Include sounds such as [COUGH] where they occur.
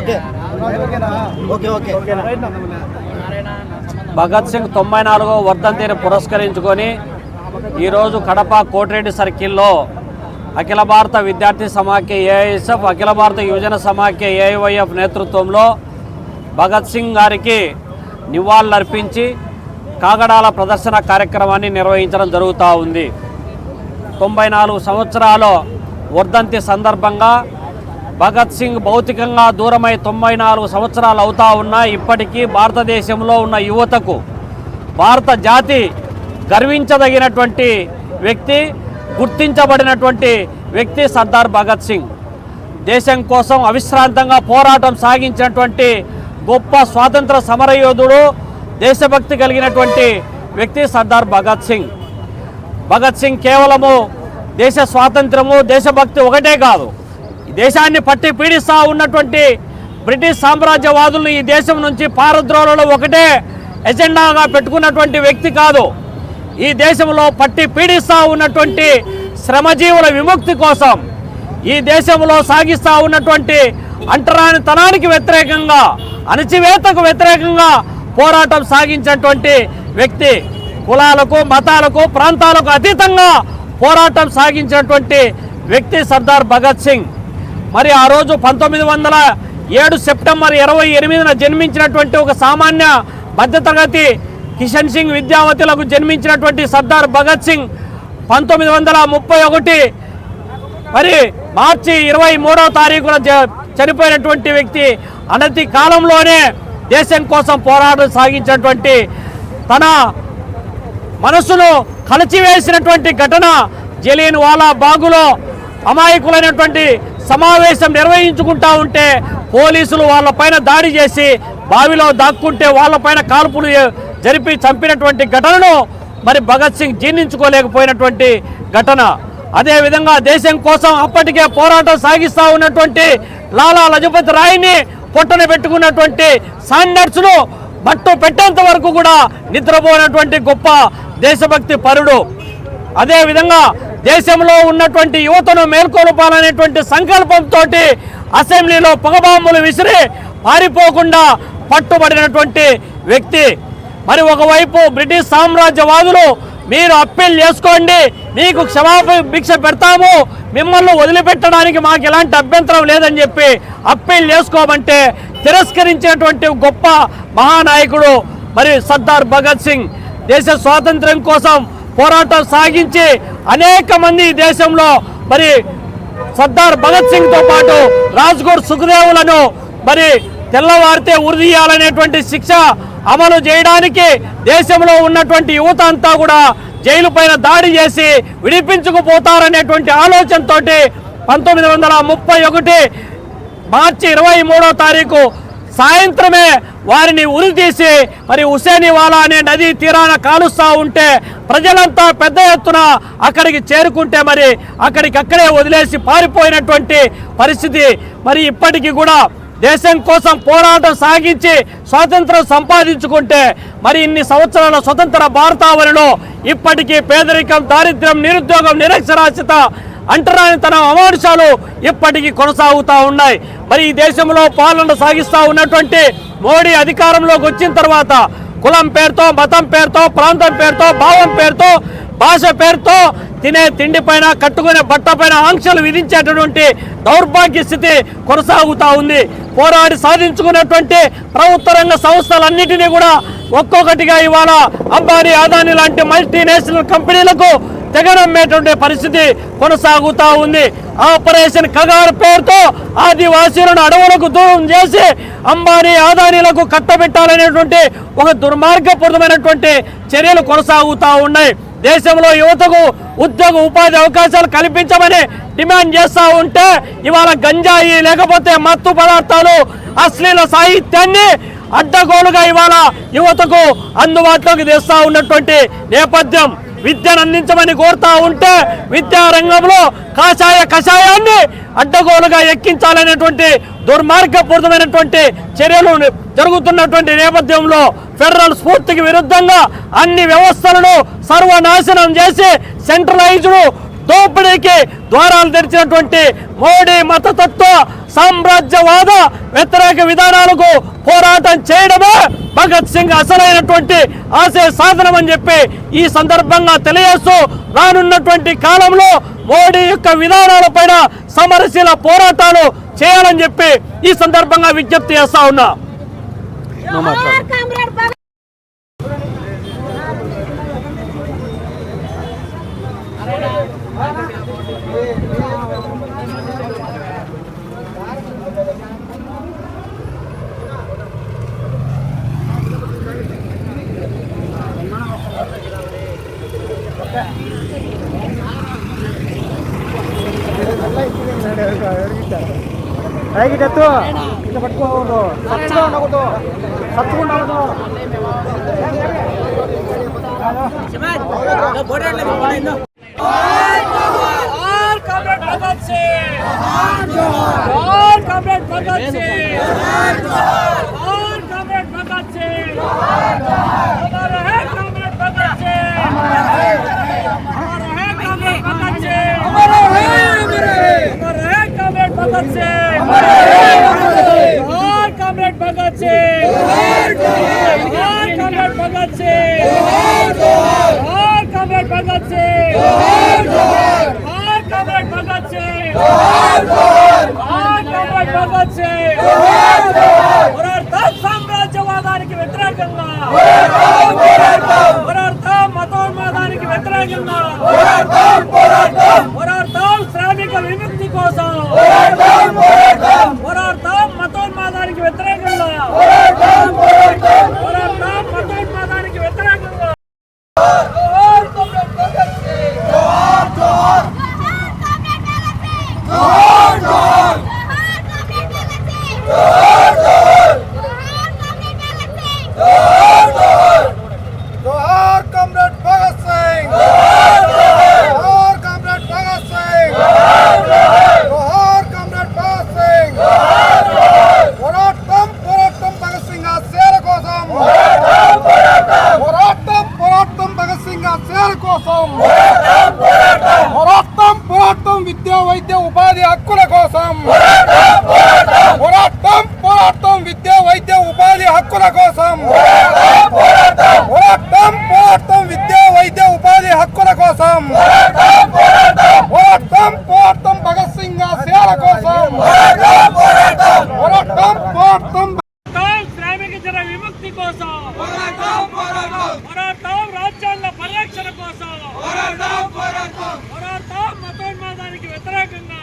Okay. Okay okay. Bhagat Singh తొంభై నాలుగో వర్ధంతిని పురస్కరించుకొని ఈరోజు కడప కోటిరెడ్డి సర్కిల్లో అఖిల భారత విద్యార్థి సమాఖ్య ఏఐఎస్ఎఫ్ అఖిల భారత యువజన సమాఖ్య ఏఐవైఎఫ్ నేతృత్వంలో భగత్ సింగ్ గారికి నివాళులర్పించి కాగడాల ప్రదర్శన కార్యక్రమాన్ని నిర్వహించడం జరుగుతూ ఉంది. తొంభై నాలుగు సంవత్సరాల వర్ధంతి సందర్భంగా భగత్ సింగ్ భౌతికంగా దూరమై తొంభై నాలుగు సంవత్సరాలు అవుతా ఉన్నా ఇప్పటికీ భారతదేశంలో ఉన్న యువతకు భారత జాతి గర్వించదగినటువంటి వ్యక్తి గుర్తించబడినటువంటి వ్యక్తి సర్దార్ భగత్ సింగ్. దేశం కోసం అవిశ్రాంతంగా పోరాటం సాగించినటువంటి గొప్ప స్వాతంత్ర సమరయోధుడు దేశభక్తి కలిగినటువంటి వ్యక్తి సర్దార్ భగత్ సింగ్. భగత్ సింగ్ కేవలము దేశ స్వాతంత్రము దేశభక్తి ఒకటే కాదు. దేశాన్ని పట్టి పీడిస్తూ ఉన్నటువంటి బ్రిటిష్ సామ్రాజ్యవాదులను ఈ దేశం నుంచి పారద్రోలలో ఒకటే ఎజెండాగా పెట్టుకున్నటువంటి వ్యక్తి కాదు. ఈ దేశంలో పట్టి పీడిస్తూ ఉన్నటువంటి శ్రమజీవుల విముక్తి కోసం ఈ దేశంలో సాగిస్తూ ఉన్నటువంటి అంటరానితనానికి వ్యతిరేకంగా అణచివేతకు వ్యతిరేకంగా పోరాటం సాగించినటువంటి వ్యక్తి కులాలకు మతాలకు ప్రాంతాలకు అతీతంగా పోరాటం సాగించినటువంటి వ్యక్తి సర్దార్ భగత్ సింగ్. మరి ఆ రోజు పంతొమ్మిది వందల ఏడు సెప్టెంబర్ ఇరవై ఎనిమిదిన జన్మించినటువంటి ఒక సామాన్య మధ్యతరగతి కిషన్ సింగ్ విద్యావతులకు జన్మించినటువంటి సర్దార్ భగత్ సింగ్ పంతొమ్మిది వందల ముప్పై ఒకటి మరి మార్చి ఇరవై మూడవ తారీఖున చనిపోయినటువంటి వ్యక్తి అనతి కాలంలోనే దేశం కోసం పోరాటం సాగించినటువంటి తన మనసును కలిచివేసినటువంటి ఘటన జలీన్ వాలా బాగులో అమాయకులైనటువంటి సమావేశం నిర్వహించుకుంటా ఉంటే పోలీసులు వాళ్ళపైన దాడి చేసి బావిలో దాక్కుంటే వాళ్ళపైన కాల్పులు జరిపి చంపినటువంటి ఘటనను మరి భగత్ సింగ్ జీర్ణించుకోలేకపోయినటువంటి ఘటన. అదేవిధంగా దేశం కోసం అప్పటికే పోరాటం సాగిస్తూ ఉన్నటువంటి లాలా లజపతి రాయ్ని పొట్టన పెట్టుకున్నటువంటి సాండర్స్ను బట్టు పెట్టేంత వరకు కూడా నిద్రపోయినటువంటి గొప్ప దేశభక్తి పరుడు. అదేవిధంగా దేశంలో ఉన్నటువంటి యువతను మేల్కొల్పాలనేటువంటి సంకల్పంతో అసెంబ్లీలో పొగబాంబులు విసిరి పారిపోకుండా పట్టుబడినటువంటి వ్యక్తి. మరి ఒకవైపు బ్రిటిష్ సామ్రాజ్యవాదులు మీరు అప్పీల్ చేసుకోండి మీకు క్షమాపణ భిక్ష పెడతాము మిమ్మల్ని వదిలిపెట్టడానికి మాకు ఎలాంటి అభ్యంతరం లేదని చెప్పి అప్పీల్ చేసుకోమంటే తిరస్కరించేటువంటి గొప్ప మహానాయకుడు మరి సర్దార్ భగత్ సింగ్. దేశ స్వాతంత్ర్యం కోసం పోరాటం సాగించి అనేక మంది దేశంలో మరి సర్దార్ భగత్ సింగ్తో పాటు రాజ్గోర్ సుఖదేవులను మరి తెల్లవారితే ఉరిదీయాలనేటువంటి శిక్ష అమలు చేయడానికి దేశంలో ఉన్నటువంటి యువత అంతా కూడా జైలు పైన దాడి చేసి విడిపించుకుపోతారనేటువంటి ఆలోచనతోటి పంతొమ్మిది వందల ముప్పై ఒకటి మార్చి ఇరవై మూడో తారీఖు సాయంత్రమే వారిని ఉరి తీసి మరి హుసేనివాలా అనే నది తీరాన కాలుస్తూ ఉంటే ప్రజలంతా పెద్ద ఎత్తున అక్కడికి చేరుకుంటే మరి అక్కడికి అక్కడే వదిలేసి పారిపోయినటువంటి పరిస్థితి. మరి ఇప్పటికీ కూడా దేశం కోసం పోరాటం సాగించి స్వాతంత్రం సంపాదించుకుంటే మరి ఇన్ని సంవత్సరాల స్వతంత్ర భారతావనిలో ఇప్పటికీ పేదరికం దారిద్ర్యం నిరుద్యోగం నిరక్షరాస్యత అంటరానితనం అమానుషాలు ఇప్పటికీ కొనసాగుతూ ఉన్నాయి. మరి ఈ దేశంలో పాలన సాగిస్తూ ఉన్నటువంటి మోడీ అధికారంలోకి వచ్చిన తర్వాత కులం పేరుతో మతం పేరుతో ప్రాంతం పేరుతో భావం పేరుతో భాష పేరుతో తినే తిండి పైన కట్టుకునే బట్ట పైన ఆంక్షలు విధించేటటువంటి దౌర్భాగ్య స్థితి కొనసాగుతూ ఉంది. పోరాడి సాధించుకున్నటువంటి ప్రభుత్వ రంగ సంస్థలన్నింటినీ కూడా ఒక్కొక్కటిగా ఇవాళ అంబానీ అదాని లాంటి మల్టీనేషనల్ కంపెనీలకు తెగనమ్మేటువంటి పరిస్థితి కొనసాగుతూ ఉంది. ఆపరేషన్ కగార్ పేరుతో ఆదివాసీలను అడవులకు దూరం చేసి అంబానీ ఆదానీలకు కట్టబెట్టాలనేటువంటి ఒక దుర్మార్గపూరితమైనటువంటి చర్యలు కొనసాగుతూ ఉన్నాయి. దేశంలో యువతకు ఉద్యోగ ఉపాధి అవకాశాలు కల్పించమని డిమాండ్ చేస్తూ ఉంటే ఇవాళ గంజాయి లేకపోతే మత్తు పదార్థాలు అశ్లీల సాహిత్యాన్ని అడ్డగోలుగా ఇవాళ యువతకు అందుబాటులోకి తెస్తా ఉన్నటువంటి నేపథ్యం. విద్యను అందించమని కోరుతా ఉంటే విద్యారంగంలో కాషాయ కషాయాన్ని అడ్డగోలుగా ఎక్కించాలనేటువంటి దుర్మార్గపూరితమైనటువంటి చర్యలు జరుగుతున్నటువంటి నేపథ్యంలో ఫెడరల్ స్ఫూర్తికి విరుద్ధంగా అన్ని వ్యవస్థలను సర్వనాశనం చేసి సెంట్రలైజ్డ్ దోపిడీకి ద్వారాలు తెరిచినటువంటి మోడీ మతతత్వ సామ్రాజ్యవాద వ్యతిరేక విధానాలకు పోరాటం చేయడమే భగత్ సింగ్ అసలైనటువంటి ఆశయ సాధనం అని చెప్పి ఈ సందర్భంగా తెలియజేస్తూ రానున్నటువంటి కాలంలో మోడీ యొక్క విధానాల పైన సమరశీల పోరాటాలు చేయాలని చెప్పి ఈ సందర్భంగా విజ్ఞప్తి చేస్తా ఉన్నా. పైకి ఎత్తు ఇట్లా పట్టుకోకూడదు సత్తుగా ఉండకూడదు సత్తుగా ఉండకూడదు భగత్ సింగ్ ভগৎ সিং হর কমরেড ভগৎ সিং হর কমরেড ভগৎ সিং হর কমরেড ভগৎ সিং হর কমরেড ভগৎ সিং Yeah. [LAUGHS] హక్కుల కోసం. పోరాటం పోరాటం విద్య వైద్య ఉపాధి హక్కుల కోసం. పోరాటం పోరాటం భగత్ సింగ్ ఆశయాల కోసం. పోరాటం పోరాటం కోసం. పోరాటం రాజ్యాల కోసం. వ్యతిరేకంగా.